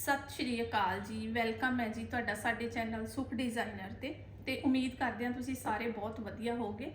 ਸਤਿ ਸ਼੍ਰੀ ਅਕਾਲ ਜੀ, ਵੈਲਕਮ ਹੈ ਜੀ ਤੁਹਾਡਾ ਸਾਡੇ ਚੈਨਲ ਸੁਖ ਡਿਜ਼ਾਈਨਰ ਤੇ ਤੇ ਉਮੀਦ ਕਰਦੇ ਹਾਂ ਤੁਸੀਂ ਸਾਰੇ ਬਹੁਤ ਵਧੀਆ ਹੋਗੇ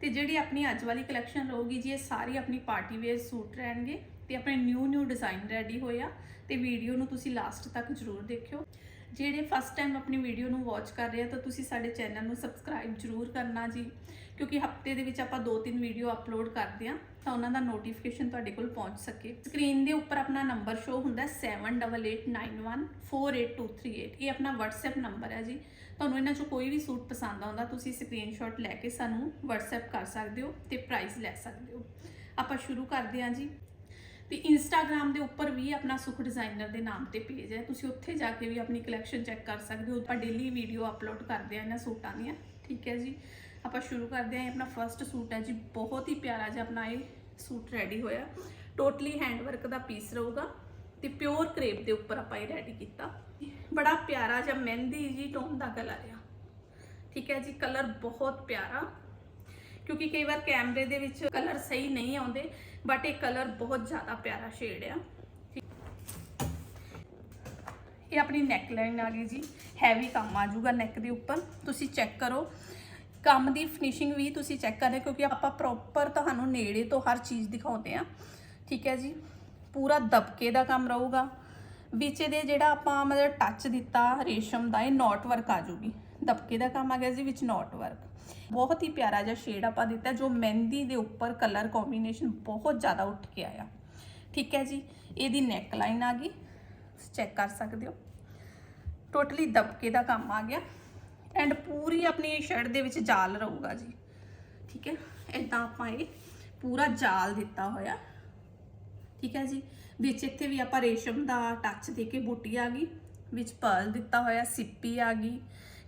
ਤੇ ਜਿਹੜੀ ਆਪਣੀ ਅੱਜ ਵਾਲੀ ਕਲੈਕਸ਼ਨ ਰਹੂਗੀ ਜੀ, ਇਹ ਸਾਰੀ ਆਪਣੀ ਪਾਰਟੀ ਵੇਅਰ ਸੂਟ ਰਹਿਣਗੇ ਤੇ ਆਪਣੇ ਨਿਊ ਨਿਊ ਡਿਜ਼ਾਈਨ ਰੈਡੀ ਹੋਇਆ ਆ ਤੇ ਵੀਡੀਓ ਨੂੰ ਤੁਸੀਂ ਲਾਸਟ ਤੱਕ ਜ਼ਰੂਰ ਦੇਖਿਓ। ਜਿਹੜੇ ਫਸਟ ਟਾਈਮ ਆਪਣੀ ਵੀਡੀਓ ਨੂੰ ਵਾਚ ਕਰ ਰਹੇ ਆ, ਤਾਂ ਤੁਸੀਂ ਸਾਡੇ ਚੈਨਲ ਨੂੰ ਸਬਸਕ੍ਰਾਈਬ ਜ਼ਰੂਰ ਕਰਨਾ ਜੀ। ਕਿਉਂਕਿ ਹਫ਼ਤੇ ਦੇ ਵਿੱਚ ਆਪਾਂ ਦੋ ਤਿੰਨ ਵੀਡੀਓ ਅਪਲੋਡ ਕਰਦੇ ਆ ਤਾਂ ਉਹਨਾਂ ਦਾ ਨੋਟੀਫਿਕੇਸ਼ਨ ਤੁਹਾਡੇ ਕੋਲ ਪਹੁੰਚ ਸਕੇ। ਸਕਰੀਨ ਦੇ ਉੱਪਰ ਆਪਣਾ ਨੰਬਰ ਸ਼ੋ ਹੁੰਦਾ 7889148238 ਇਹ ਆਪਣਾ WhatsApp ਨੰਬਰ ਹੈ ਜੀ। ਤੁਹਾਨੂੰ ਇਹਨਾਂ ਚੋਂ ਕੋਈ ਵੀ ਸੂਟ ਪਸੰਦ ਆਉਂਦਾ, ਤੁਸੀਂ ਸਕਰੀਨਸ਼ਾਟ ਲੈ ਕੇ ਸਾਨੂੰ WhatsApp ਕਰ ਸਕਦੇ ਹੋ ਤੇ ਪ੍ਰਾਈਸ ਲੈ ਸਕਦੇ ਹੋ। ਆਪਾਂ ਸ਼ੁਰੂ ਕਰਦੇ ਹਾਂ ਜੀ। ਤੇ ਇੰਸਟਾਗ੍ਰam ਦੇ ਉੱਪਰ ਵੀ ਆਪਣਾ ਸੁਖ ਡਿਜ਼ਾਈਨਰ ਦੇ ਨਾਮ ਤੇ ਪੇਜ ਹੈ। ਤੁਸੀਂ ਉੱਥੇ ਜਾ ਕੇ ਵੀ ਆਪਣੀ ਕਲੈਕਸ਼ਨ ਚੈੱਕ ਕਰ ਸਕਦੇ ਹੋ। ਆਪਾਂ ਡੇਲੀ ਵੀਡੀਓ ਅਪਲੋਡ ਕਰਦੇ ਆ ਇਹਨਾਂ ਸੂਟਾਂ ਦੀਆਂ। ਠੀਕ ਹੈ ਜੀ। ਆਪਾਂ ਸ਼ੁਰੂ ਕਰਦੇ ਹਾਂ। ਇਹ ਆਪਣਾ ਫਰਸਟ ਸੂਟ ਹੈ ਜੀ। ਬਹੁਤ ਹੀ ਪਿਆਰਾ ਜਿਹਾ ਆਪਣਾ ਇਹ ਸੂਟ ਰੈਡੀ ਹੋਇਆ। ਟੋਟਲੀ ਹੈਂਡ ਵਰਕ ਦਾ ਪੀਸ ਰਹੂਗਾ ਤੇ ਪਿਓਰ ਕਰੇਪ ਦੇ ਉੱਪਰ ਆਪਾਂ ਇਹ ਰੈਡੀ ਕੀਤਾ। ਬੜਾ ਪਿਆਰਾ ਜਿਹਾ ਮਹਿੰਦੀ ਜੀ ਟੋਨ ਦਾ ਕਲਰ ਆ। ਠੀਕ ਹੈ ਜੀ ਕਲਰ ਬਹੁਤ ਪਿਆਰਾ। ਕਿਉਂਕਿ ਕਈ ਵਾਰ ਕੈਮਰੇ ਦੇ ਵਿੱਚ ਕਲਰ ਸਹੀ ਨਹੀਂ ਆਉਂਦੇ ਬਟ ਇਹ ਕਲਰ ਬਹੁਤ ਜ਼ਿਆਦਾ ਪਿਆਰਾ ਸ਼ੇਡ ਆ। ਇਹ ਆਪਣੀ ਨੈਕ ਲਾਈਨ ਆ ਗਈ ਜੀ। ਹੈਵੀ ਕੰਮ ਆ ਜਾਊਗਾ ਨੈਕ ਦੇ ਉੱਪਰ। ਤੁਸੀਂ ਚੈੱਕ ਕਰੋ। ਕੰਮ ਦੀ ਫਿਨਿਸ਼ਿੰਗ ਵੀ ਤੁਸੀਂ ਚੈੱਕ ਕਰਦੇ ਕਿਉਂਕਿ ਆਪਾਂ ਪ੍ਰੋਪਰ ਤੁਹਾਨੂੰ ਨੇੜੇ ਤੋਂ ਹਰ ਚੀਜ਼ ਦਿਖਾਉਂਦੇ ਆ ਠੀਕ ਹੈ ਜੀ? ਪੂਰਾ ਦਬਕੇ ਦਾ ਕੰਮ ਰਹੂਗਾ। ਵਿੱਚ ਇਹਦੇ ਜਿਹੜਾ ਆਪਾਂ ਮਤਲਬ ਟੱਚ ਦਿੱਤਾ, ਰੇਸ਼ਮ ਦਾ, ਇਹ ਨੋਟ ਵਰਕ ਆ ਜੂਗੀ। ਦਬਕੇ ਦਾ ਕੰਮ ਆ ਗਿਆ ਜੀ, ਵਿੱਚ ਨੋਟ ਵਰਕ ਬਹੁਤ ਹੀ ਪਿਆਰਾ ਜਿਹਾ ਸ਼ੇਡ ਆਪਾਂ ਦਿੱਤਾ, ਜੋ ਮਹਿੰਦੀ ਦੇ ਉੱਪਰ ਕਲਰ ਕੰਬੀਨੇਸ਼ਨ ਬਹੁਤ ਜ਼ਿਆਦਾ ਉੱਠ ਕੇ ਆਇਆ। ਠੀਕ ਹੈ ਜੀ? ਇਹਦੀ ਨੈਕ ਲਾਈਨ ਆ ਗਈ। ਚੈੱਕ ਕਰ ਸਕਦੇ ਹੋ। ਟੋਟਲੀ ਦਬਕੇ ਦਾ ਕੰਮ ਆ ਗਿਆ। ਐਂਡ ਪੂਰੀ ਆਪਣੀ ਸ਼ਰਟ ਦੇ ਵਿੱਚ ਜਾਲ ਰਹੂਗਾ ਜੀ। ਠੀਕ ਹੈ? ਇਦਾਂ ਆਪਾਂ ਇਹ ਪੂਰਾ ਜਾਲ ਦਿੱਤਾ ਹੋਇਆ। ਠੀਕ ਹੈ ਜੀ? ਵਿੱਚ ਇੱਥੇ ਵੀ ਆਪਾਂ ਰੇਸ਼ਮ ਦਾ ਟੱਚ ਦੇ ਕੇ ਬੂਟੀ ਆ ਗਈ। ਵਿੱਚ ਪਰਲ ਦਿੱਤਾ ਹੋਇਆ, ਸਿੱਪੀ ਆ ਗਈ,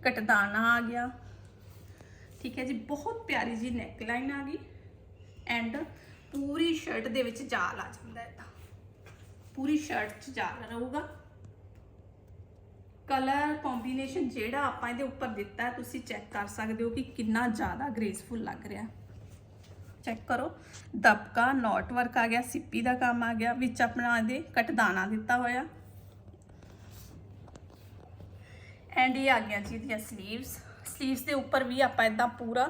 ਕਟਦਾਨਾ ਆ ਗਿਆ। ਠੀਕ ਹੈ ਜੀ? ਬਹੁਤ ਪਿਆਰੀ ਜੀ ਨੈਕ ਲਾਈਨ ਆ ਗਈ। ਐਂਡ ਪੂਰੀ ਸ਼ਰਟ ਦੇ ਵਿੱਚ ਜਾਲ ਆ ਜਾਂਦਾ ਹੈ ਤਾਂ ਪੂਰੀ ਸ਼ਰਟ 'ਚ ਜਾਲ ਰਹੂਗਾ। ਕਲਰ ਕੰਬੀਨੇਸ਼ਨ ਜਿਹੜਾ ਆਪਾਂ ਇਹਦੇ ਉੱਪਰ ਦਿੱਤਾ ਹੈ, ਤੁਸੀਂ ਚੈੱਕ ਕਰ ਸਕਦੇ ਹੋ ਕਿ ਕਿੰਨਾ ਜ਼ਿਆਦਾ ਗ੍ਰੇਸਫੁਲ ਲੱਗ ਰਿਹਾ। ਚੈੱਕ ਕਰੋ। ਦਬਕਾ ਨੋਟ ਵਰਕ ਆ ਗਿਆ, ਸਿੱਪੀ ਦਾ ਕੰਮ ਆ ਗਿਆ, ਵਿੱਚ ਆਪਣਾ ਇਹਦੇ ਕਟਦਾਨਾ ਦਿੱਤਾ ਹੋਇਆ। ਐਂਡ ਇਹ ਆ ਗਿਆ ਜੀ ਇਹਦੀਆਂ ਸਲੀਵਸ ਸਲੀਵਸ ਦੇ ਉੱਪਰ ਵੀ ਆਪਾਂ ਇਦਾਂ ਪੂਰਾ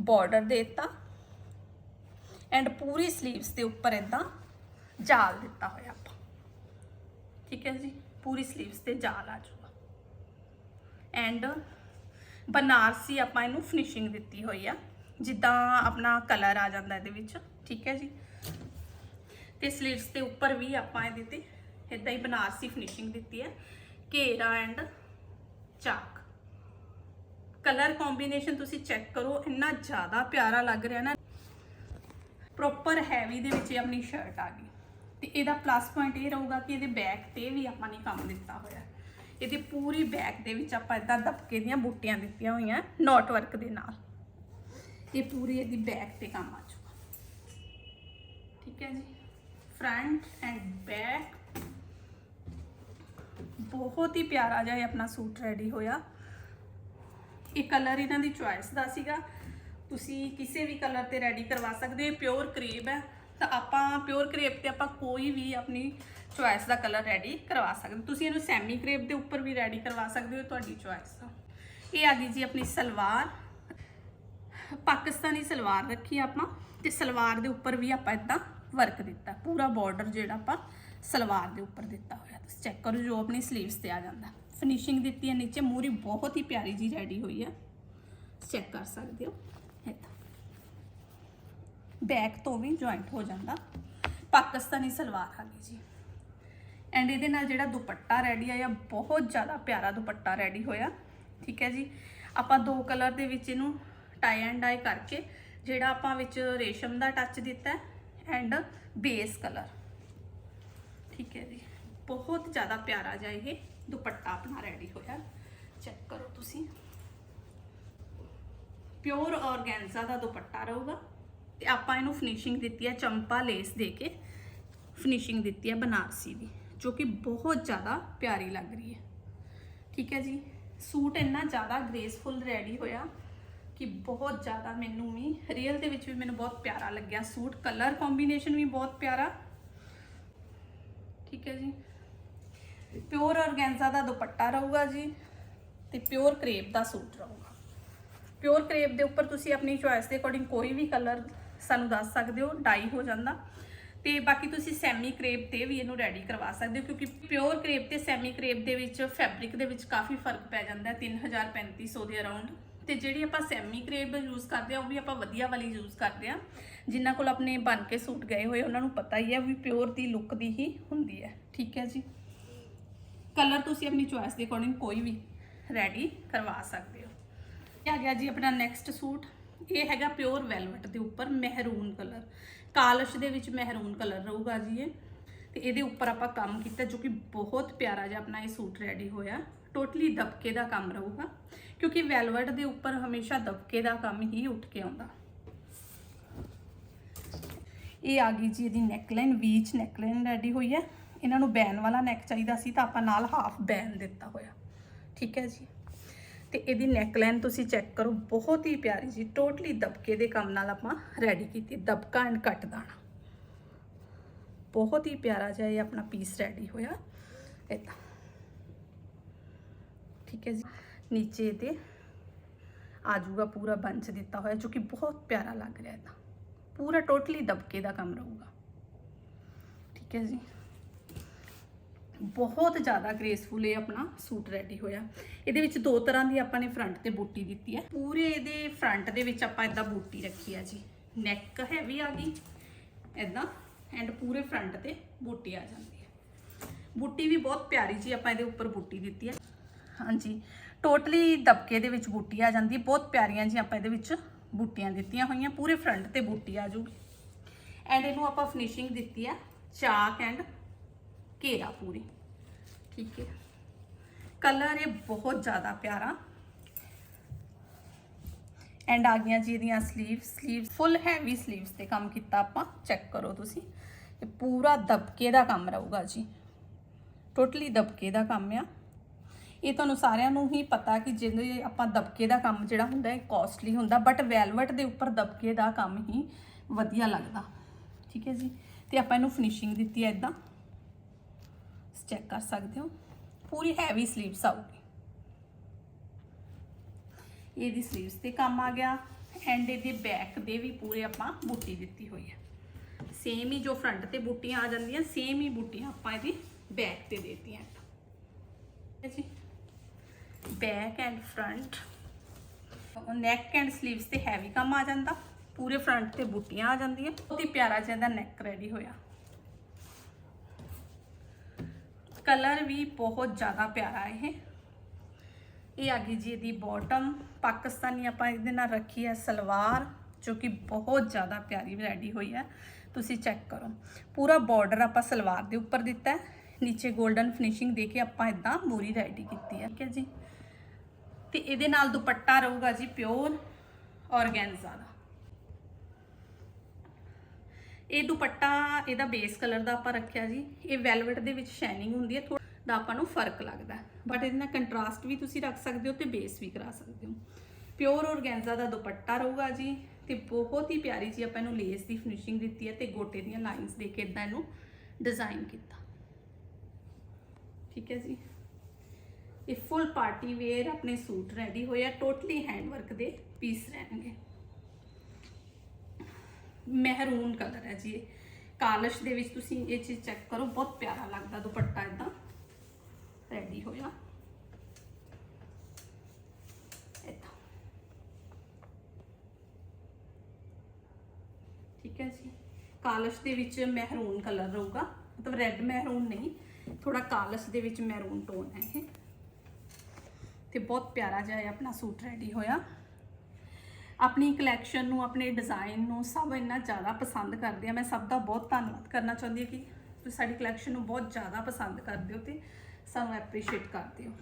ਬਾਰਡਰ ਦਿੱਤਾ। ਐਂਡ ਪੂਰੀ ਸਲੀਵਸ ਦੇ ਉੱਪਰ ਇਦਾਂ ਜਾਲ ਦਿੱਤਾ ਹੋਇਆ ਆਪਾਂ। ਠੀਕ ਹੈ ਜੀ? ਪੂਰੀ ਸਲੀਵਸ ਤੇ ਜਾਲ ਆ ਜਾਓ ਐਂਡ ਬਨਾਰਸੀ ਆਪਾਂ ਇਹਨੂੰ ਫਿਨਿਸ਼ਿੰਗ ਦਿੱਤੀ ਹੋਈ ਆ। ਜਿੱਦਾਂ ਆਪਣਾ ਕਲਰ ਆ ਜਾਂਦਾ ਇਹਦੇ ਵਿੱਚ, ਠੀਕ ਹੈ ਜੀ? ਤੇ ਸਲੀਵਸ ਦੇ ਉੱਪਰ ਵੀ ਆਪਾਂ ਇਹਦੇ ਤੇ ਇਦਾਂ ਹੀ ਬਨਾਰਸੀ ਫਿਨਿਸ਼ਿੰਗ ਦਿੱਤੀ ਹੈ। ਘੇਰਾ ਐਂਡ ਚਾਕ। ਕਲਰ ਕੰਬੀਨੇਸ਼ਨ ਤੁਸੀਂ ਚੈੱਕ ਕਰੋ, ਇੰਨਾ ਜ਼ਿਆਦਾ ਪਿਆਰਾ ਲੱਗ ਰਿਹਾ ਨਾ। ਪ੍ਰੋਪਰ ਹੈਵੀ ਦੇ ਵਿੱਚ ਇਹ ਆਪਣੀ ਸ਼ਰਟ ਆ ਗਈ। ਤੇ ਇਹਦਾ ਪਲੱਸ ਪੁਆਇੰਟ ਇਹ ਰਹੂਗਾ ਕਿ ਇਹਦੇ ਬੈਕ ਤੇ ਵੀ ਆਪਾਂ ਨੇ ਕੰਮ ਦਿੱਤਾ ਹੋਇਆ। ਇਹਦੇ ਪੂਰੀ ਬੈਕ ਦੇ ਵਿੱਚ ਆਪਾਂ ਇਦਾਂ ਦਬਕੇ ਦੀਆਂ ਬੂਟੀਆਂ ਦਿੱਤੀਆਂ ਹੋਈਆਂ ਨੋਟ ਵਰਕ ਦੇ ਨਾਲ। ਇਹ ਪੂਰੀ ਇਹਦੀ ਬੈਕ ਤੇ ਕੰਮ ਆ ਜਾਊਗਾ ਠੀਕ ਹੈ ਜੀ? ਫਰੰਟ ਐਂਡ ਬੈਕ ਬਹੁਤ ਹੀ ਪਿਆਰਾ ਜਿਹਾ ਇਹ ਆਪਣਾ ਸੂਟ ਰੈਡੀ ਹੋਇਆ। ਇਹ ਕਲਰ ਇਹਨਾਂ ਦੀ ਚੁਆਇਸ ਦਾ ਸੀਗਾ। ਤੁਸੀਂ ਕਿਸੇ ਵੀ ਕਲਰ ਤੇ ਰੈਡੀ ਕਰਵਾ ਸਕਦੇ ਹੋ। ਪਿਓਰ ਕਰੀਬ ਹੈ। ਤਾਂ ਆਪਾਂ ਪਿਓਰ ਕਰੇਪ ਤੇ ਆਪਾਂ ਕੋਈ ਵੀ ਆਪਣੀ ਚੁਆਇਸ ਦਾ ਕਲਰ ਰੈਡੀ ਕਰਵਾ ਸਕਦੇ ਤੁਸੀਂ ਇਹਨੂੰ ਸੈਮੀ ਕਰੇਪ ਦੇ ਉੱਪਰ ਵੀ ਰੈਡੀ ਕਰਵਾ ਸਕਦੇ ਹੋ ਤੁਹਾਡੀ ਚੁਆਇਸ ਦਾ। ਇਹ ਆ ਗਈ ਜੀ ਆਪਣੀ ਸਲਵਾਰ। ਪਾਕਿਸਤਾਨੀ ਸਲਵਾਰ ਰੱਖੀ ਆਪਾਂ ਤੇ ਸਲਵਾਰ ਦੇ ਉੱਪਰ ਵੀ ਆਪਾਂ ਇਦਾਂ ਵਰਕ ਦਿੱਤਾ। ਪੂਰਾ ਬਾਰਡਰ ਜਿਹੜਾ ਆਪਾਂ ਸਲਵਾਰ ਦੇ ਉੱਪਰ ਦਿੱਤਾ ਹੋਇਆ। ਤੁਸੀਂ ਚੈੱਕ ਕਰੋ ਜੋ ਆਪਣੀ ਸਲੀਵਸ ਤੇ ਆ ਜਾਂਦਾ। ਫਿਨਿਸ਼ਿੰਗ ਦਿੱਤੀ ਹੈ ਨੀਚੇ। ਮੂਰੀ ਬਹੁਤ ਹੀ ਪਿਆਰੀ ਜੀ ਰੈਡੀ ਹੋਈ ਹੈ। ਚੈੱਕ ਕਰ ਸਕਦੇ ਹੋ। ਇਦਾਂ। ਬੈਕ ਤੋਂ ਵੀ ਜੁਆਇੰਟ ਹੋ ਜਾਂਦਾ। ਪਾਕਿਸਤਾਨੀ ਸਲਵਾਰ ਆ ਗਈ ਜੀ। ਐਂਡ ਇਹਦੇ ਨਾਲ ਜਿਹੜਾ ਦੁਪੱਟਾ ਰੈਡੀ ਆਇਆ ਬਹੁਤ ਜ਼ਿਆਦਾ ਪਿਆਰਾ ਦੁਪੱਟਾ ਰੈਡੀ ਹੋਇਆ। ਠੀਕ ਹੈ ਜੀ। ਆਪਾਂ ਦੋ ਕਲਰ ਦੇ ਵਿੱਚ ਇਹਨੂੰ ਟਾਈ ਐਂਡ ਡਾਈ ਕਰਕੇ, ਜਿਹੜਾ ਆਪਾਂ ਵਿੱਚ ਰੇਸ਼ਮ ਦਾ ਟੱਚ ਦਿੱਤਾ ਐਂਡ ਬੇਸ ਕਲਰ ਠੀਕ ਹੈ ਜੀ। ਬਹੁਤ ਜ਼ਿਆਦਾ ਪਿਆਰਾ ਜਿਹਾ ਇਹ ਦੁਪੱਟਾ ਆਪਣਾ ਰੈਡੀ ਹੋਇਆ। ਚੈੱਕ ਕਰੋ ਤੁਸੀਂ। ਪਿਓਰ ਔਰਗੈਂਜਾ ਦਾ ਦੁਪੱਟਾ ਰਹੂਗਾ। ਤੇ ਆਪਾਂ ਇਹਨੂੰ ਫਿਨਿਸ਼ਿੰਗ ਦਿੱਤੀ ਹੈ ਚੰਪਾ ਲੇਸ ਦੇ ਕੇ। ਫਿਨਿਸ਼ਿੰਗ ਦਿੱਤੀ ਹੈ ਬਨਾਰਸੀ ਦੀ, ਜੋ ਕਿ ਬਹੁਤ ਜ਼ਿਆਦਾ ਪਿਆਰੀ ਲੱਗ ਰਹੀ ਹੈ। ਠੀਕ ਹੈ ਜੀ, ਸੂਟ ਇੰਨਾ ਜ਼ਿਆਦਾ ਗ੍ਰੇਸਫੁਲ ਰੈਡੀ ਹੋਇਆ ਕਿ ਬਹੁਤ ਜ਼ਿਆਦਾ ਮੈਨੂੰ ਵੀ ਰੀਅਲ ਦੇ ਵਿੱਚ ਵੀ ਮੈਨੂੰ ਬਹੁਤ ਪਿਆਰਾ ਲੱਗਿਆ ਸੂਟ। ਕਲਰ ਕੰਬੀਨੇਸ਼ਨ ਵੀ ਬਹੁਤ ਪਿਆਰਾ। ਠੀਕ ਹੈ ਜੀ ਪਿਓਰ ਔਰਗੈਂਜ਼ਾ ਦਾ ਦੁਪੱਟਾ ਰਹੂਗਾ ਜੀ ਤੇ ਪਿਓਰ ਕਰੇਪ ਦਾ ਸੂਟ ਰਹੂਗਾ। ਪਿਓਰ ਕਰੇਪ ਦੇ ਉੱਪਰ ਤੁਸੀਂ ਆਪਣੀ ਚੁਆਇਸ ਦੇ ਅਕੋਰਡਿੰਗ ਕੋਈ ਵੀ ਕਲਰ ਸਾਨੂੰ ਦੱਸ ਸਕਦੇ ਹੋ, ਡਾਈ ਹੋ ਜਾਂਦਾ। ਤੇ ਬਾਕੀ ਤੁਸੀਂ ਸੈਮੀ ਕਰੇਪ ਤੇ ਵੀ ਇਹਨੂੰ ਰੈਡੀ ਕਰਵਾ ਸਕਦੇ ਹੋ, ਕਿਉਂਕਿ ਪਿਓਰ ਕਰੇਪ ਤੇ ਸੈਮੀ ਕਰੇਪ ਦੇ ਵਿੱਚ ਫੈਬਰਿਕ ਦੇ ਵਿੱਚ ਕਾਫੀ ਫ਼ਰਕ ਪੈ ਜਾਂਦਾ ਹੈ 3000 3500 ਦੇ ਅਰਾਊਂਡ। ਤੇ ਜਿਹੜੀ ਆਪਾਂ ਸੈਮੀ ਕਰੇਪ ਯੂਜ਼ ਕਰਦੇ ਆ ਉਹ ਵੀ ਆਪਾਂ ਵਧੀਆ ਵਾਲੀ ਯੂਜ਼ ਕਰਦੇ ਆ ਜਿਨ੍ਹਾਂ ਕੋਲ ਆਪਣੇ ਬਣ ਕੇ ਸੂਟ ਗਏ ਹੋਏ, ਉਹਨਾਂ ਨੂੰ ਪਤਾ ਹੀ ਹੈ ਵੀ ਪਿਓਰ ਦੀ ਲੁੱਕ ਦੀ ਹੀ ਹੁੰਦੀ ਹੈ। ਠੀਕ ਹੈ ਜੀ। ਕਲਰ ਤੁਸੀਂ ਆਪਣੀ ਚੁਆਇਸ ਦੇ ਅਕੋਰਡਿੰਗ ਕੋਈ ਵੀ ਰੈਡੀ ਕਰਵਾ ਸਕਦੇ ਆ ਗਿਆ ਜੀ ਆਪਣਾ ਨੈਕਸਟ ਸੂਟ। ਇਹ ਹੈਗਾ ਪਿਓਰ ਵੈਲਵਟ ਦੇ ਉੱਪਰ ਮਹਿਰੂਨ ਕਲਰ ਕਾਲਸ਼ ਦੇ ਵਿੱਚ ਮਹਿਰੂਨ ਕਲਰ ਰਹੂਗਾ ਜੀ ਇਹ। ਤੇ ਇਹਦੇ ਉੱਪਰ ਆਪਾਂ ਕੰਮ ਕੀਤਾ ਜੋ ਕਿ ਬਹੁਤ ਪਿਆਰਾ ਜਿਹਾ ਆਪਣਾ ਇਹ ਸੂਟ ਰੈਡੀ ਹੋਇਆ। ਟੋਟਲੀ ਦਬਕੇ ਦਾ ਕੰਮ ਰਹੂਗਾ। ਕਿਉਂਕਿ ਵੈਲਵਟ ਦੇ ਉੱਪਰ ਹਮੇਸ਼ਾ ਦਬਕੇ ਦਾ ਕੰਮ ਹੀ ਉੱਠ ਕੇ ਆਉਂਦਾ। ਇਹ ਆ ਗਈ ਜੀ ਇਹਦੀ ਨੈਕਲਾਈਨ ਵੀਚ ਨੈਕਲਾਈਨ ਰੈਡੀ ਹੋਈ ਹੈ। ਇਹਨਾਂ ਨੂੰ ਬੈਨ ਵਾਲਾ ਨੈਕ ਚਾਹੀਦਾ ਸੀ ਤਾਂ ਆਪਾਂ ਨਾਲ ਹਾਫ ਬੈਨ ਦਿੱਤਾ ਹੋਇਆ। ਠੀਕ ਹੈ ਜੀ। ਤੇ ਇਹਦੀ ਨੈਕਲਾਈਨ ਤੁਸੀਂ ਚੈੱਕ ਕਰੋ, ਬਹੁਤ ਹੀ ਪਿਆਰੀ ਜੀ ਟੋਟਲੀ ਦਬਕੇ ਦੇ ਕੰਮ ਨਾਲ ਆਪਾਂ ਰੈਡੀ ਕੀਤੀ, ਦਬਕਾ ਐਂਡ ਕੱਟ ਦਾਣਾ। ਬਹੁਤ ਹੀ ਪਿਆਰਾ ਜਿਹਾ ਇਹ ਆਪਣਾ ਪੀਸ ਰੈਡੀ ਹੋਇਆ। ਇਦਾਂ ਠੀਕ ਹੈ ਜੀ। ਨੀਚੇ ਇਹਦੇ ਆਜੂਗਾ ਪੂਰਾ ਬੰਚ ਦਿੱਤਾ ਹੋਇਆ, ਜੋ ਕਿ ਬਹੁਤ ਪਿਆਰਾ ਲੱਗ ਰਿਹਾ ਹੈ ਪੂਰਾ ਟੋਟਲੀ ਦਬਕੇ ਦਾ ਕੰਮ ਰਹੂਗਾ। ਠੀਕ ਹੈ ਜੀ। ਬਹੁਤ ਜ਼ਿਆਦਾ ਗ੍ਰੇਸਫੁਲ ਇਹ ਆਪਣਾ ਸੂਟ ਰੈਡੀ ਹੋਇਆ। ਇਹਦੇ ਵਿੱਚ ਦੋ ਤਰ੍ਹਾਂ ਦੀ ਆਪਾਂ ਨੇ ਫਰੰਟ ਤੇ ਬੂਟੀ ਦਿੱਤੀ ਹੈ। ਪੂਰੇ ਇਹਦੇ ਫਰੰਟ ਦੇ ਵਿੱਚ ਆਪਾਂ ਇਦਾਂ ਬੂਟੀ ਰੱਖੀ ਹੈ ਜੀ। ਨੈਕ ਹੈਵੀ ਆ ਗਈ, ਇਦਾਂ ਐਂਡ ਪੂਰੇ ਫਰੰਟ ਤੇ ਬੂਟੀ ਆ ਜਾਂਦੀ ਹੈ। ਬੂਟੀ ਵੀ ਬਹੁਤ ਪਿਆਰੀ ਜੀ ਆਪਾਂ ਇਹਦੇ ਉੱਪਰ ਬੂਟੀ ਦਿੱਤੀ ਹੈ। ਹਾਂਜੀ ਟੋਟਲੀ ਦਬਕੇ ਦੇ ਵਿੱਚ ਬੂਟੀ ਆ ਜਾਂਦੀ ਬਹੁਤ ਪਿਆਰੀਆਂ ਜੀ ਆਪਾਂ ਇਹਦੇ ਵਿੱਚ ਬੂਟੀਆਂ ਦਿੱਤੀਆਂ ਹੋਈਆਂ। ਪੂਰੇ ਫਰੰਟ ਤੇ ਬੂਟੀ ਆ ਜੂਗੀ। ਐਂਡ ਇਹਨੂੰ ਆਪਾਂ ਫਿਨਿਸ਼ਿੰਗ ਦਿੱਤੀ ਹੈ। ਚਾਕ ਐਂਡ ਘੇਰਾ ਪੂਰੀ। ਠੀਕ ਹੈ। ਕਲਰ ਇਹ ਬਹੁਤ ਜ਼ਿਆਦਾ ਪਿਆਰਾ। ਐਂਡ ਆ ਗਈਆਂ ਜੀ ਇਹਦੀਆਂ sleeve sleeve full heavy sleeves ਤੇ ਕੰਮ ਕੀਤਾ ਆਪਾਂ। ਚੈੱਕ ਕਰੋ ਤੁਸੀਂ। ਇਹ ਪੂਰਾ ਦਬਕੇ ਦਾ ਕੰਮ ਰਹੂਗਾ ਜੀ। ਟੋਟਲੀ ਦਬਕੇ ਦਾ ਕੰਮ ਆ। ਇਹ ਤੁਹਾਨੂੰ ਸਾਰਿਆਂ ਨੂੰ ਹੀ ਪਤਾ ਕਿ ਜਿਹੜੇ ਆਪਾਂ ਦਬਕੇ ਦਾ ਕੰਮ ਜਿਹੜਾ ਹੁੰਦਾ ਹੈ ਕਾਸਟਲੀ ਹੁੰਦਾ ਬਟ ਵੈਲਵਟ ਦੇ ਉੱਪਰ ਦਬਕੇ ਦਾ ਕੰਮ ਹੀ ਵਧੀਆ ਲੱਗਦਾ। ਠੀਕ ਹੈ ਜੀ। ਤੇ ਆਪਾਂ ਇਹਨੂੰ ਫਿਨਿਸ਼ਿੰਗ ਦਿੱਤੀ ਹੈ ਇਦਾਂ ਚੈੱਕ ਕਰ ਸਕਦੇ ਹੋ। ਪੂਰੀ ਹੈਵੀ ਸਲੀਵਸ ਆਊਗੀ। ਇਹਦੀ ਸਲੀਵਸ ਤੇ ਕੰਮ ਆ ਗਿਆ ਐਂਡ ਇਹਦੇ ਬੈਕ ਦੇ ਵੀ ਪੂਰੇ ਆਪਾਂ ਬੂਟੀ ਦਿੱਤੀ ਹੋਈ ਹੈ। ਸੇਮ ਹੀ ਜੋ ਫਰੰਟ ਤੇ ਬੂਟੀਆਂ ਆ ਜਾਂਦੀਆਂ ਸੇਮ ਹੀ ਬੂਟੀਆਂ ਆਪਾਂ ਇਹਦੀ ਬੈਕ ਤੇ ਦੇਤੀਆਂ। ਜੀ। Back and front neck and sleeves ਤੇ ਹੈਵੀ ਕੰਮ ਆ ਜਾਂਦਾ, ਪੂਰੇ ਫਰੰਟ ਤੇ ਬੂਟੀਆਂ ਆ ਜਾਂਦੀਆਂ। ਬਹੁਤ ਹੀ ਪਿਆਰਾ ਜਿਹਾ ਦਾ ਨੈਕ ਰੈਡੀ ਹੋਇਆ। ਕਲਰ ਵੀ ਬਹੁਤ ਜ਼ਿਆਦਾ ਪਿਆਰਾ ਇਹ। ਇਹ ਆ ਗਈ ਜੀ ਇਹਦੀ ਬਾਟਮ ਪਾਕਿਸਤਾਨੀ ਆਪਾਂ ਇਹਦੇ ਨਾਲ ਰੱਖੀ ਹੈ ਸਲਵਾਰ, ਜੋ ਕਿ ਬਹੁਤ ਜ਼ਿਆਦਾ ਪਿਆਰੀ ਰੈਡੀ ਹੋਈ ਹੈ। ਤੁਸੀਂ ਚੈੱਕ ਕਰੋ। ਪੂਰਾ ਬਾਰਡਰ ਆਪਾਂ ਸਲਵਾਰ ਦੇ ਉੱਪਰ ਦਿੱਤਾ ਹੈ। ਨੀਚੇ 골ਡਨ ਫਿਨਿਸ਼ਿੰਗ ਦੇ ਕੇ ਆਪਾਂ ਇਦਾਂ ਮੂਰੀ ਰੈਡੀ ਕੀਤੀ ਹੈ। ਠੀਕ ਹੈ ਜੀ। ਤੇ ਇਹਦੇ ਨਾਲ ਦੁਪੱਟਾ ਰਹੂਗਾ ਜੀ ਪਿਓਰ ਔਰਗੈਂਜ਼ਾ ਦਾ। ਇਹ ਦੁਪੱਟਾ, ਇਹਦਾ ਬੇਸ ਕਲਰ ਦਾ ਆਪਾਂ ਰੱਖਿਆ ਜੀ। ਇਹ ਵੈਲਵਟ ਦੇ ਵਿੱਚ ਸ਼ਾਈਨਿੰਗ ਹੁੰਦੀ ਹੈ ਥੋੜਾ ਦਾ ਆਪਾਂ ਨੂੰ ਫ਼ਰਕ ਲੱਗਦਾ ਬਟ ਇਹਦੇ ਨਾਲ ਕੰਟਰਾਸਟ ਵੀ ਤੁਸੀਂ ਰੱਖ ਸਕਦੇ ਹੋ ਤੇ ਬੇਸ ਵੀ ਕਰਾ ਸਕਦੇ ਹੋ। ਪਿਓਰ ਔਰਗੈਂਜ਼ਾ ਦਾ ਦੁਪੱਟਾ ਰਹੂਗਾ ਜੀ ਤੇ ਬਹੁਤ ਹੀ ਪਿਆਰੀ ਜੀ ਆਪਾਂ ਇਹਨੂੰ ਲੇਸ ਦੀ ਫਿਨਿਸ਼ਿੰਗ ਦਿੱਤੀ ਹੈ ਤੇ ਗੋਟੇ ਦੀਆਂ ਲਾਈਨਸ ਦੇ ਕੇ ਇਦਾਂ ਇਹਨੂੰ ਡਿਜ਼ਾਈਨ ਕੀਤਾ। ਠੀਕ ਹੈ ਜੀ। ਇਹ ਫੁੱਲ ਪਾਰਟੀ ਵੇਅਰ ਆਪਣੇ ਸੂਟ ਰੈਡੀ ਹੋਇਆ ਟੋਟਲੀ ਹੈਂਡਵਰਕ ਦੇ ਪੀਸ ਰਹਿਣਗੇ। ਮਹਿਰੂਨ ਕਲਰ ਹੈ ਜੀ ਇਹ। ਕਾਲਸ਼ ਦੇ ਵਿੱਚ ਤੁਸੀਂ ਇਹ ਚੀਜ਼ ਚੈੱਕ ਕਰੋ, ਬਹੁਤ ਪਿਆਰਾ ਲੱਗਦਾ ਦੁਪੱਟਾ ਇਦਾਂ ਰੈਡੀ ਹੋਇਆ ਏਦਾਂ ਠੀਕ ਹੈ ਜੀ। ਕਾਲਸ਼ ਦੇ ਵਿੱਚ ਮਹਿਰੂਨ ਕਲਰ ਰਹੂਗਾ। ਮਤਲਬ ਰੈੱਡ ਮਹਿਰੂਨ ਨਹੀਂ ਥੋੜਾ ਕਾਲਸ਼ ਦੇ ਵਿੱਚ ਮਹਿਰੂਨ ਟੋਨ ਹੈ ਇਹ। ਤੇ ਬਹੁਤ ਪਿਆਰਾ ਜਿਹਾ ਆਪਣਾ ਸੂਟ ਰੈਡੀ ਹੋਇਆ। ਆਪਣੀ ਕਲੈਕਸ਼ਨ ਨੂੰ ਆਪਣੇ ਡਿਜ਼ਾਈਨ ਨੂੰ ਸਭ ਇੰਨਾ ਜ਼ਿਆਦਾ ਪਸੰਦ ਕਰਦੇ ਆ। ਮੈਂ ਸਭ ਦਾ ਬਹੁਤ ਧੰਨਵਾਦ ਕਰਨਾ ਚਾਹੁੰਦੀ ਹਾਂ ਕਿ ਤੁਸੀਂ ਸਾਡੀ ਕਲੈਕਸ਼ਨ ਨੂੰ ਬਹੁਤ ਜ਼ਿਆਦਾ ਪਸੰਦ ਕਰਦੇ ਹੋ ਤੇ ਸਾਨੂੰ ਐਪਰੀਸ਼ੀਏਟ ਕਰਦੇ ਹੋ।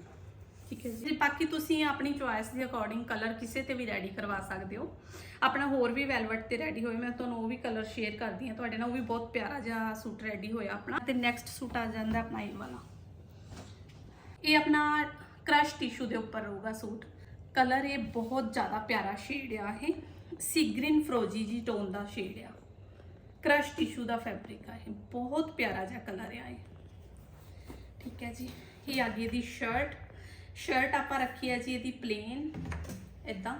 ਠੀਕ ਹੈ ਜੀ। ਬਾਕੀ ਤੁਸੀਂ ਆਪਣੀ ਚੁਆਇਸ ਦੇ ਅਕੋਰਡਿੰਗ ਕਲਰ ਕਿਸੇ ਤੇ ਵੀ ਰੈਡੀ ਕਰਵਾ ਸਕਦੇ ਹੋ। ਆਪਣਾ ਹੋਰ ਵੀ ਵੈਲਵਟ ਤੇ ਰੈਡੀ ਹੋਏ ਮੈਂ ਤੁਹਾਨੂੰ ਉਹ ਵੀ ਕਲਰ ਸ਼ੇਅਰ ਕਰਦੀ ਹਾਂ। ਤੁਹਾਡੇ ਨਾਲ ਉਹ ਵੀ ਬਹੁਤ ਪਿਆਰਾ ਜਿਹਾ ਸੂਟ ਰੈਡੀ ਹੋਇਆ ਆਪਣਾ। ਤੇ ਨੈਕਸਟ ਸੂਟ ਆ ਜਾਂਦਾ ਆਪਣਾ ਇਹ ਵਾਲਾ। ਇਹ ਆਪਣਾ ਕ੍ਰਸ਼ ਟਿਸ਼ੂ ਦੇ ਉੱਪਰ ਰਹੂਗਾ ਸੂਟ ਕਲਰ ਇਹ ਬਹੁਤ ਜ਼ਿਆਦਾ ਪਿਆਰਾ ਸ਼ੇਡ ਆ ਇਹ। ਸੀ ਗ੍ਰੀਨ ਫਰੋਜੀ ਜੀ ਟੋਨ ਦਾ ਸ਼ੇਡ ਆ। ਕ੍ਰਸ਼ ਟਿਸ਼ੂ ਦਾ ਫੈਬਰਿਕ ਆ ਇਹ। ਬਹੁਤ ਪਿਆਰਾ ਜਿਹਾ ਕਲਰ ਆ ਇਹ। ਠੀਕ ਹੈ ਜੀ। ਇਹ ਆ ਗਈ ਇਹਦੀ ਸ਼ਰਟ ਸ਼ਰਟ ਆਪਾਂ ਰੱਖੀ ਹੈ ਜੀ ਇਹਦੀ ਪਲੇਨ ਇਦਾਂ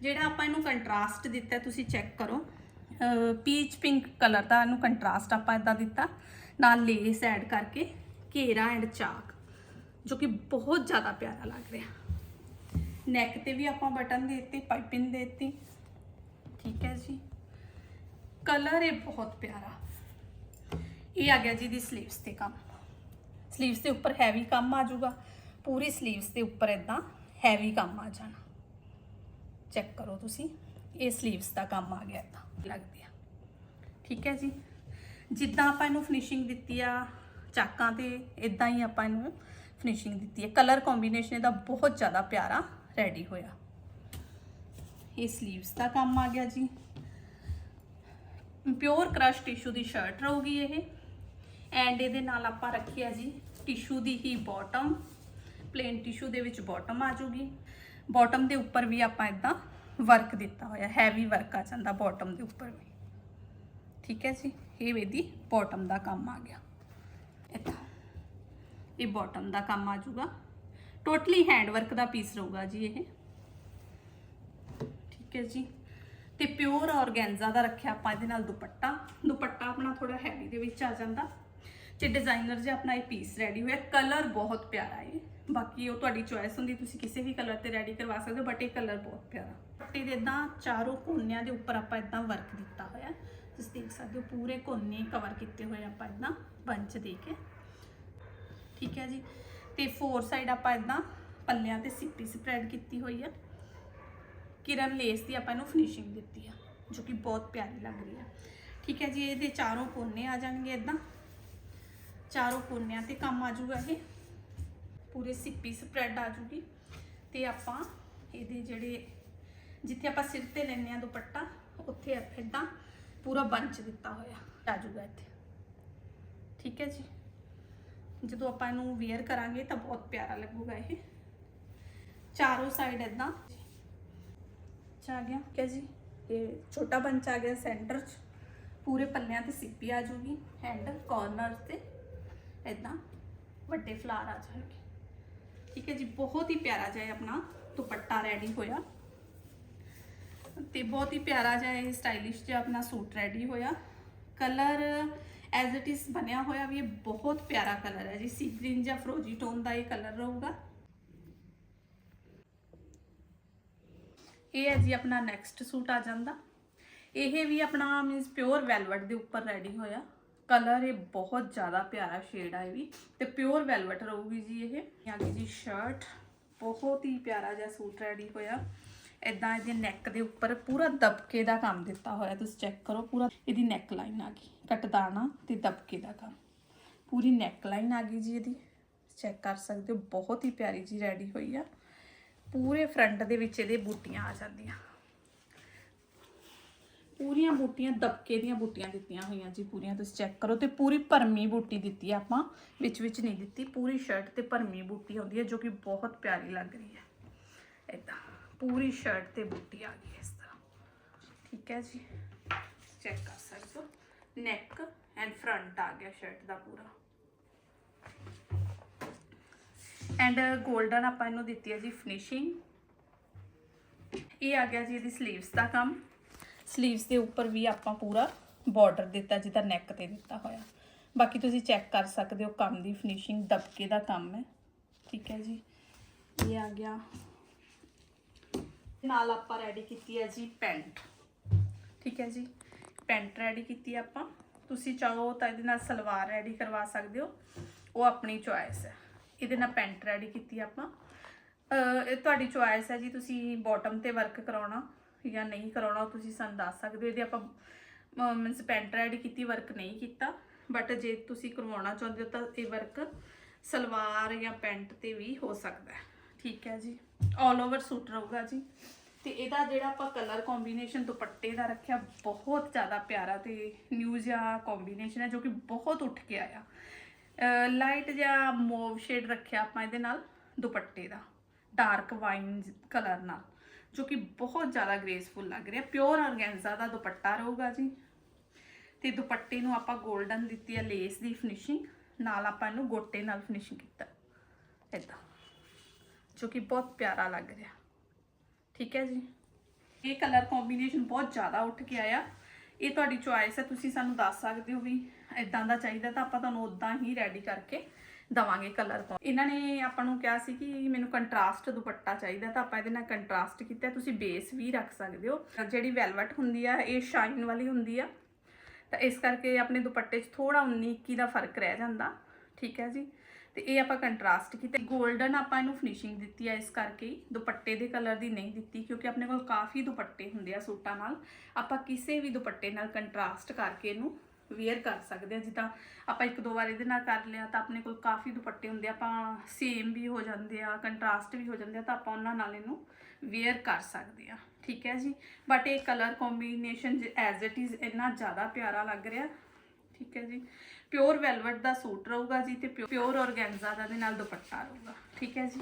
ਜਿਹੜਾ ਆਪਾਂ ਇਹਨੂੰ ਕੰਟਰਾਸਟ ਦਿੱਤਾ, ਤੁਸੀਂ ਚੈੱਕ ਕਰੋ। ਪੀਚ ਪਿੰਕ ਕਲਰ ਦਾ ਇਹਨੂੰ ਕੰਟਰਾਸਟ ਆਪਾਂ ਇਦਾਂ ਦਿੱਤਾ। ਨਾਲ ਲੇਸ ਐਡ ਕਰਕੇ ਘੇਰਾ ਐਂਡ ਚਾਕ, ਜੋ ਕਿ ਬਹੁਤ ਜ਼ਿਆਦਾ ਪਿਆਰਾ ਲੱਗ ਰਿਹਾ। ਨੈਕ ਤੇ ਵੀ ਆਪਾਂ ਬਟਨ ਦੇਤੇ ਪਾਈਪਿੰਗ ਦੇ ਦਿੱਤੀ। ਠੀਕ ਹੈ ਜੀ। ਕਲਰ ਇਹ ਬਹੁਤ ਪਿਆਰਾ। ਇਹ ਆ ਗਿਆ ਜੀ ਦੀ ਸਲੀਵਸ ਤੇ ਕੰਮ। ਸਲੀਵਸ ਦੇ ਉੱਪਰ ਹੈਵੀ ਕੰਮ ਆ ਜਾਊਗਾ। ਪੂਰੀ ਸਲੀਵਸ ਦੇ ਉੱਪਰ ਇਦਾਂ ਹੈਵੀ ਕੰਮ ਆ ਜਾਣਾ। ਚੈੱਕ ਕਰੋ ਤੁਸੀਂ। ਇਹ ਸਲੀਵਸ ਦਾ ਕੰਮ ਆ ਗਿਆ ਇਦਾਂ ਲੱਗਦੀ ਆ। ਠੀਕ ਹੈ ਜੀ। ਜਿੱਦਾਂ ਆਪਾਂ ਇਹਨੂੰ ਫਿਨਿਸ਼ਿੰਗ ਦਿੱਤੀ ਆ, ਚਾਕਾਂ ਤੇ ਇਦਾਂ ਹੀ ਆਪਾਂ ਇਹਨੂੰ ਫਿਨਿਸ਼ਿੰਗ ਦਿੱਤੀ ਹੈ ਕਲਰ ਕੰਬੀਨੇਸ਼ਨ ਇਹਦਾ ਬਹੁਤ ਜ਼ਿਆਦਾ ਪਿਆਰਾ। ਰੈਡੀ ਹੋਇਆ। ਇਹ 슬ੀਵਸ ਦਾ ਕੰਮ ਆ ਗਿਆ ਜੀ। ਪਿਓਰ ਕ੍ਰਸ਼ ਟਿਸ਼ੂ ਦੀ ਸ਼ਰਟ ਰਹੂਗੀ ਇਹ। ਐਂਡ ਇਹਦੇ ਨਾਲ ਆਪਾਂ ਰੱਖੀ ਜੀ ਟਿਸ਼ੂ ਦੀ ਹੀ ਬਾਟਮ ਪਲੇਨ ਟਿਸ਼ੂ ਦੇ ਵਿੱਚ ਬਾਟਮ ਆ ਜੂਗੀ। ਬਾਟਮ ਦੇ ਉੱਪਰ ਵੀ ਆਪਾਂ ਇਦਾਂ ਵਰਕ ਦਿੱਤਾ ਹੋਇਆ ਹੈਵੀ ਵਰਕ ਆ ਜਾਂਦਾ ਬਾਟਮ ਦੇ ਉੱਪਰ ਵੀ। ਠੀਕ ਹੈ ਜੀ, ਇਹ ਇਹਦੀ ਬਾਟਮ ਦਾ ਕੰਮ ਆ ਗਿਆ। ਇਦਾਂ ਇਹ ਬਾਟਮ ਦਾ ਕੰਮ ਆ ਜੂਗਾ। ਟੋਟਲੀ ਹੈਂਡ ਵਰਕ ਦਾ ਪੀਸ ਰਹੂਗਾ ਜੀ ਇਹ। ਠੀਕ ਹੈ ਜੀ। ਤੇ ਪਿਓਰ ਔਰਗੈਂਜ਼ਾ ਦਾ ਰੱਖਿਆ ਆਪਾਂ ਇਹਦੇ ਨਾਲ ਦੁਪੱਟਾ। ਦੁਪੱਟਾ ਆਪਣਾ ਥੋੜਾ ਹੈਵੀ ਦੇ ਵਿੱਚ ਆ ਜਾਂਦਾ। ਤੇ ਡਿਜ਼ਾਈਨਰ ਜੇ ਆਪਣਾ ਇਹ ਪੀਸ ਰੈਡੀ ਹੋਇਆ। ਕਲਰ ਬਹੁਤ ਪਿਆਰਾ ਹੈ ਬਾਕੀ ਉਹ ਤੁਹਾਡੀ ਚੋਇਸ ਹੁੰਦੀ, ਤੁਸੀਂ ਕਿਸੇ ਵੀ ਕਲਰ ਤੇ ਰੈਡੀ ਕਰਵਾ ਸਕਦੇ ਹੋ ਬਟ ਇਹ ਕਲਰ ਬਹੁਤ ਪਿਆਰਾ। ਪੱਟੀ ਦੇ ਇਦਾਂ ਚਾਰੋਂ ਕੋਨਿਆਂ ਦੇ ਉੱਪਰ ਆਪਾਂ ਇਦਾਂ ਵਰਕ ਦਿੱਤਾ ਹੋਇਆ। ਤੁਸੀਂ ਦੇਖ ਸਕਦੇ ਹੋ, ਪੂਰੇ ਕੋਨੇ ਕਵਰ ਕੀਤੇ ਹੋਏ ਆਪਾਂ ਇਦਾਂ ਬੰਚ ਦੇ ਕੇ। ਠੀਕ ਹੈ ਜੀ। ਤੇ ਫੋਰ ਸਾਈਡ ਆਪਾਂ ਇਦਾਂ ਪੱਲਿਆਂ ਤੇ ਸਿੱਪੀ ਸਪਰੈਡ ਕੀਤੀ ਹੋਈ ਆ। ਕਿਰਨ ਲੇਸ ਦੀ ਆਪਾਂ ਇਹਨੂੰ ਫਿਨਿਸ਼ਿੰਗ ਦਿੱਤੀ ਆ, ਜੋ ਕਿ ਬਹੁਤ ਪਿਆਰੀ ਲੱਗ ਰਹੀ ਆ। ਠੀਕ ਹੈ ਜੀ, ਇਹਦੇ ਚਾਰੋਂ ਕੋਨੇ ਆ ਜਾਣਗੇ ਇਦਾਂ ਚਾਰੋਂ ਕੋਨਿਆਂ ਤੇ ਕੰਮ ਆ ਜਾਊਗਾ ਇਹ। ਪੂਰੇ ਸਿੱਪੀ ਸਪਰੈਡ ਆ ਜੂਗੀ ਤੇ ਆਪਾਂ ਇਹਦੇ ਜਿਹੜੇ, ਜਿੱਥੇ ਆਪਾਂ ਸਿਰ ਤੇ ਲੈਨੇ ਆ ਦੁਪੱਟਾ, ਉੱਥੇ ਇਦਾਂ ਪੂਰਾ ਬੰਚ ਦਿੱਤਾ ਹੋਇਆ ਆ ਜਾਊਗਾ ਇੱਥੇ। ਠੀਕ ਹੈ ਜੀ। ਜਦੋਂ ਆਪਾਂ ਇਹਨੂੰ ਵੇਅਰ ਕਰਾਂਗੇ ਤਾਂ ਬਹੁਤ ਪਿਆਰਾ ਲੱਗੂਗਾ ਇਹ। ਚਾਰੋਂ ਸਾਈਡ ਇਦਾਂ ਚ ਆ ਗਿਆ। ਕਿਆ ਜੀ? ਇਹ ਛੋਟਾ ਪੰਚ ਆ ਗਿਆ ਸੈਂਟਰ 'ਚ। ਪੂਰੇ ਪੱਲਿਆਂ ਤੇ ਸਿੱਪੀ ਆ ਜੂਗੀ। ਹੈਂਡਲ ਕਾਰਨਰ ਤੇ ਇਦਾਂ ਵੱਡੇ ਫਲਾਰ ਆ ਜਾਣਗੇ। ਠੀਕ ਹੈ ਜੀ? ਬਹੁਤ ਹੀ ਪਿਆਰਾ ਜਿਹਾ ਇਹ ਆਪਣਾ ਦੁਪੱਟਾ ਰੈਡੀ ਹੋਇਆ। ਤੇ ਬਹੁਤ ਹੀ ਪਿਆਰਾ ਜਿਹਾ ਇਹ ਸਟਾਈਲਿਸ਼ ਜਿਹਾ ਆਪਣਾ ਸੂਟ ਰੈਡੀ ਹੋਇਆ। ਕਲਰ ਐਜ਼ ਇਟ ਇਜ਼ ਬਣਿਆ ਹੋਇਆ ਵੀ ਇਹ ਬਹੁਤ ਪਿਆਰਾ ਕਲਰ ਹੈ ਜੀ। ਸੀ ਗ੍ਰੀਨ ਜਾਂ ਫਰੋਜੀ ਟੋਨ ਦਾ ਇਹ ਕਲਰ ਰਹੂਗਾ। ਇਹ ਹੈ ਜੀ ਆਪਣਾ ਨੈਕਸਟ ਸੂਟ ਆ ਜਾਂਦਾ। ਇਹ ਵੀ ਆਪਣਾ ਮੀਨਸ ਪਿਓਰ ਵੈਲਵਟ ਦੇ ਉੱਪਰ ਰੈਡੀ ਹੋਇਆ। ਕਲਰ ਇਹ ਬਹੁਤ ਜ਼ਿਆਦਾ ਪਿਆਰਾ ਸ਼ੇਡ ਆ ਇਹ ਵੀ। ਤੇ ਪਿਓਰ ਵੈਲਵਟ ਰਹੂਗੀ ਜੀ ਇਹ। ਇਹ ਜੀ ਸ਼ਰਟ ਬਹੁਤ ਹੀ ਪਿਆਰਾ ਜਿਹਾ ਸੂਟ ਰੈਡੀ ਹੋਇਆ। ਇਦਾਂ ਇਹਦੇ ਨੈਕ ਦੇ ਉੱਪਰ ਪੂਰਾ ਦਬਕੇ ਦਾ ਕੰਮ ਦਿੱਤਾ ਹੋਇਆ, ਤੁਸੀਂ ਚੈੱਕ ਕਰੋ, ਪੂਰਾ ਇਹਦੀ ਨੈਕ ਲਾਈਨ ਆ ਗਈ, ਕਟਦਾਣਾ ਤੇ ਦਬਕੇ ਦਾ ਕੰਮ। ਪੂਰੀ ਨੈਕ ਲਾਈਨ ਆ ਗਈ ਜੀ ਇਹਦੀ ਚੈੱਕ ਕਰ ਸਕਦੇ ਹੋ, ਬਹੁਤ ਹੀ ਪਿਆਰੀ ਜੀ ਰੈਡੀ ਹੋਈ ਆ। ਪੂਰੇ ਫਰੰਟ ਦੇ ਵਿੱਚ ਇਹਦੇ ਬੂਟੀਆਂ ਆ ਜਾਂਦੀਆਂ। ਪੂਰੀਆਂ ਬੂਟੀਆਂ, ਦਬਕੇ ਦੀਆਂ ਬੂਟੀਆਂ ਦਿੱਤੀਆਂ ਹੋਈਆਂ ਜੀ ਪੂਰੀਆਂ, ਤੁਸੀਂ ਚੈੱਕ ਕਰੋ ਤੇ ਪੂਰੀ ਭਰਮੀ ਬੂਟੀ ਦਿੱਤੀ ਆਪਾਂ, ਵਿੱਚ ਵਿੱਚ ਨਹੀਂ ਦਿੱਤੀ, ਪੂਰੀ ਸ਼ਰਟ ਤੇ ਭਰਮੀ ਬੂਟੀ ਆਉਂਦੀ ਹੈ ਜੋ ਕਿ ਬਹੁਤ ਪਿਆਰੀ ਲੱਗ ਰਹੀ ਹੈ ਇਦਾਂ ਪੂਰੀ ਸ਼ਰਟ ਤੇ ਬੂਟੀ ਆ ਗਈ ਇਸ ਤਰ੍ਹਾਂ। ਠੀਕ ਹੈ ਜੀ। ਚੈੱਕ ਕਰ ਸਕਦੇ ਹੋ। ਨੈਕ ਐਂਡ ਫਰੰਟ ਆ ਗਿਆ ਸ਼ਰਟ ਦਾ ਪੂਰਾ। ਐਂਡ ਗੋਲਡਨ ਆਪਾਂ ਇਹਨੂੰ ਦਿੱਤੀ ਹੈ ਜੀ ਫਿਨਿਸ਼ਿੰਗ ਇਹ ਆ ਗਿਆ ਜੀ ਇਹਦੀ ਸਲੀਵਸ ਦਾ ਕੰਮ। ਸਲੀਵਸ ਦੇ ਉੱਪਰ ਵੀ ਆਪਾਂ ਪੂਰਾ ਬਾਰਡਰ ਦਿੱਤਾ, ਜਿਹਦਾ ਨੈਕ ਤੇ ਦਿੱਤਾ ਹੋਇਆ। ਬਾਕੀ ਤੁਸੀਂ ਚੈੱਕ ਕਰ ਸਕਦੇ ਹੋ ਕੰਮ ਦੀ ਫਿਨਿਸ਼ਿੰਗ ਦਬਕੇ ਦਾ ਕੰਮ ਹੈ। ਠੀਕ ਹੈ ਜੀ। ਇਹ ਆ ਗਿਆ ਨਾਲ ਆਪਾਂ ਰੈਡੀ ਕੀਤੀ ਹੈ ਜੀ ਪੈਂਟ ਠੀਕ ਹੈ ਜੀ? ਪੈਂਟ ਰੈਡੀ ਕੀਤੀ ਆਪਾਂ। ਤੁਸੀਂ ਚਾਹੋ ਤਾਂ ਇਹਦੇ ਨਾਲ ਸਲਵਾਰ ਰੈਡੀ ਕਰਵਾ ਸਕਦੇ ਹੋ। ਉਹ ਆਪਣੀ ਚੁਆਇਸ ਹੈ। ਇਹਦੇ ਨਾਲ ਪੈਂਟ ਰੈਡੀ ਕੀਤੀ ਆਪਾਂ। ਇਹ ਤੁਹਾਡੀ ਚੁਆਇਸ ਹੈ ਜੀ। ਤੁਸੀਂ ਬਾਟਮ ਤੇ ਵਰਕ ਕਰਾਉਣਾ ਜਾਂ ਨਹੀਂ ਕਰਾਉਣਾ, ਉਹ ਤੁਸੀਂ ਸਾਨੂੰ ਦੱਸ ਸਕਦੇ ਹੋ। ਇਹਦੇ ਆਪਾਂ ਮੀਨਸ ਪੈਂਟ ਰੈਡੀ ਕੀਤੀ ਵਰਕ ਨਹੀਂ ਕੀਤਾ। ਬਟ ਜੇ ਤੁਸੀਂ ਕਰਵਾਉਣਾ ਚਾਹੁੰਦੇ ਹੋ ਤਾਂ ਇਹ ਵਰਕ ਸਲਵਾਰ ਜਾਂ ਪੈਂਟ ਤੇ ਵੀ ਹੋ ਸਕਦਾ ਹੈ। ਠੀਕ ਹੈ ਜੀ? ਆਲ ਓਵਰ ਸੂਟ ਰਹੂਗਾ ਜੀ। ਤੇ ਇਹਦਾ ਜਿਹੜਾ ਆਪਾਂ ਕਲਰ ਕੰਬੀਨੇਸ਼ਨ ਦੁਪੱਟੇ ਦਾ ਰੱਖਿਆ, ਬਹੁਤ ਜ਼ਿਆਦਾ ਪਿਆਰਾ ਤੇ ਨਿਊ ਜਿਹਾ ਕੰਬੀਨੇਸ਼ਨ ਹੈ ਜੋ ਕਿ ਬਹੁਤ ਉੱਠ ਕੇ ਆਇਆ। ਲਾਈਟ ਜਿਹਾ ਮੋਵ ਸ਼ੇਡ ਰੱਖਿਆ ਆਪਾਂ ਇਹਦੇ ਨਾਲ ਦੁਪੱਟੇ ਦਾ ਡਾਰਕ ਵਾਈਨ ਕਲਰ ਨਾਲ, ਜੋ ਕਿ ਬਹੁਤ ਜ਼ਿਆਦਾ ਗ੍ਰੇਸਫੁਲ ਲੱਗ ਰਿਹਾ। ਪਿਓਰ ਆਰਗੈਂਜ਼ਾ ਦਾ ਦੁਪੱਟਾ ਰਹੂਗਾ ਜੀ। ਤੇ ਦੁਪੱਟੇ ਨੂੰ ਆਪਾਂ 골ਡਨ ਦਿੱਤੀ ਹੈ ਲੇਸ ਦੀ ਫਿਨਿਸ਼ਿੰਗ ਨਾਲ ਆਪਾਂ ਇਹਨੂੰ ਗੋਟੇ ਨਾਲ ਫਿਨਿਸ਼ਿੰਗ ਕੀਤਾ। ਇਦਾਂ ਜੋ ਕਿ ਬਹੁਤ ਪਿਆਰਾ ਲੱਗ ਰਿਹਾ। ਠੀਕ ਹੈ ਜੀ? ਇਹ ਕਲਰ ਕੰਬੀਨੇਸ਼ਨ ਬਹੁਤ ਜ਼ਿਆਦਾ ਉੱਠ ਕੇ ਆਇਆ। ਇਹ ਤੁਹਾਡੀ ਚੁਆਇਸ ਹੈ, ਤੁਸੀਂ ਸਾਨੂੰ ਦੱਸ ਸਕਦੇ ਹੋ ਵੀ ਇਦਾਂ ਦਾ ਚਾਹੀਦਾ ਤਾਂ ਆਪਾਂ ਤੁਹਾਨੂੰ ਉਦਾਂ ਹੀ ਰੈਡੀ ਕਰਕੇ ਦਵਾਂਗੇ ਕਲਰ ਇਹਨਾਂ ਨੇ ਆਪਾਂ ਨੂੰ ਕਿਹਾ ਸੀ ਕਿ ਮੈਨੂੰ ਕੰਟਰਾਸਟ ਦੁਪੱਟਾ ਚਾਹੀਦਾ ਤਾਂ ਆਪਾਂ ਇਹਦੇ ਨਾਲ ਕੰਟਰਾਸਟ ਕੀਤਾ ਤੁਸੀਂ ਬੇਸ ਵੀ ਰੱਖ ਸਕਦੇ ਹੋ। ਜਿਹੜੀ ਵੈਲਵਟ ਹੁੰਦੀ ਆ, ਇਹ ਸ਼ਾਈਨ ਵਾਲੀ ਹੁੰਦੀ ਆ। ਤਾਂ ਇਸ ਕਰਕੇ ਆਪਣੇ ਦੁਪੱਟੇ 'ਚ ਥੋੜਾ 19 21 ਦਾ ਫ਼ਰਕ ਰਹਿ ਜਾਂਦਾ। ਠੀਕ ਹੈ ਜੀ? ਤੇ ਇਹ ਆਪਾਂ ਕੰਟਰਾਸਟ ਕੀਤਾ। 골ਡਨ ਆਪਾਂ ਇਹਨੂੰ ਫਿਨਿਸ਼ਿੰਗ ਦਿੱਤੀ ਹੈ ਇਸ ਕਰਕੇ। ਦੁਪੱਟੇ ਦੇ ਕਲਰ ਦੀ ਨਹੀਂ ਦਿੱਤੀ, ਕਿਉਂਕਿ ਆਪਣੇ ਕੋਲ ਕਾਫੀ ਦੁਪੱਟੇ ਹੁੰਦੇ ਆ ਸੂਟਾਂ ਨਾਲ। ਆਪਾਂ ਕਿਸੇ ਵੀ ਦੁਪੱਟੇ ਨਾਲ ਕੰਟਰਾਸਟ ਕਰਕੇ ਇਹਨੂੰ ਵੇਅਰ ਕਰ ਸਕਦੇ ਆ। ਜਿੱਦਾਂ ਆਪਾਂ ਇੱਕ ਦੋ ਵਾਰ ਇਹਦੇ ਨਾਲ ਕਰ ਲਿਆ ਤਾਂ ਆਪਣੇ ਕੋਲ ਕਾਫੀ ਦੁਪੱਟੇ ਹੁੰਦੇ ਆ। ਆਪਾਂ ਸੇਮ ਵੀ ਹੋ ਜਾਂਦੇ ਆ ਕੰਟਰਾਸਟ ਵੀ ਹੋ ਜਾਂਦੇ ਆ, ਤਾਂ ਆਪਾਂ ਉਹਨਾਂ ਨਾਲ ਇਹਨੂੰ ਵੇਅਰ ਕਰ ਸਕਦੇ ਆ। ਠੀਕ ਹੈ ਜੀ? ਬਟ ਇਹ colour combination as it is ਇੰਨਾ ਜ਼ਿਆਦਾ ਪਿਆਰਾ ਲੱਗ ਰਿਹਾ। ਠੀਕ ਹੈ ਜੀ। ਪਿਓਰ ਵੈਲਵਟ ਦਾ ਸੂਟ ਰਹੂਗਾ ਜੀ ਤੇ ਪਿਓਰ ਔਰਗੈਂਜ਼ਾ ਦਾ ਦੇ ਨਾਲ ਦੁਪੱਟਾ ਰਹੂਗਾ। ਠੀਕ ਹੈ ਜੀ।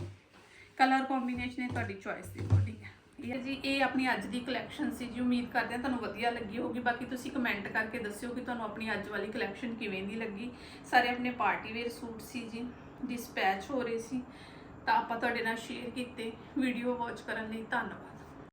ਕਲਰ ਕੰਬੀਨੇਸ਼ਨ ਇਹ ਤੁਹਾਡੀ ਚੋਇਸ ਦੀ ਅਕੋਰਡਿੰਗ ਹੈ। ਇਹ ਹੈ ਜੀ। ਇਹ ਆਪਣੀ ਅੱਜ ਦੀ ਕਲੈਕਸ਼ਨ ਸੀ ਜੀ। ਉਮੀਦ ਕਰਦੇ ਹਾਂ ਤੁਹਾਨੂੰ ਵਧੀਆ ਲੱਗੀ ਹੋਗੀ ਬਾਕੀ ਤੁਸੀਂ ਕਮੈਂਟ ਕਰਕੇ ਦੱਸਿਓ ਕਿ ਤੁਹਾਨੂੰ ਆਪਣੀ ਅੱਜ ਵਾਲੀ ਕਲੈਕਸ਼ਨ ਕਿਵੇਂ ਦੀ ਲੱਗੀ। ਸਾਰੇ ਆਪਣੇ ਪਾਰਟੀ ਵੇਅਰ ਸੂਟ ਸੀ ਜੀ। ਡਿਸਪੈਚ ਹੋ ਰਹੇ ਸੀ। ਤਾਂ ਆਪਾਂ ਤੁਹਾਡੇ ਨਾਲ ਸ਼ੇਅਰ ਕੀਤੇ। ਵੀਡੀਓ ਵਾਚ ਕਰਨ ਲਈ ਧੰਨਵਾਦ।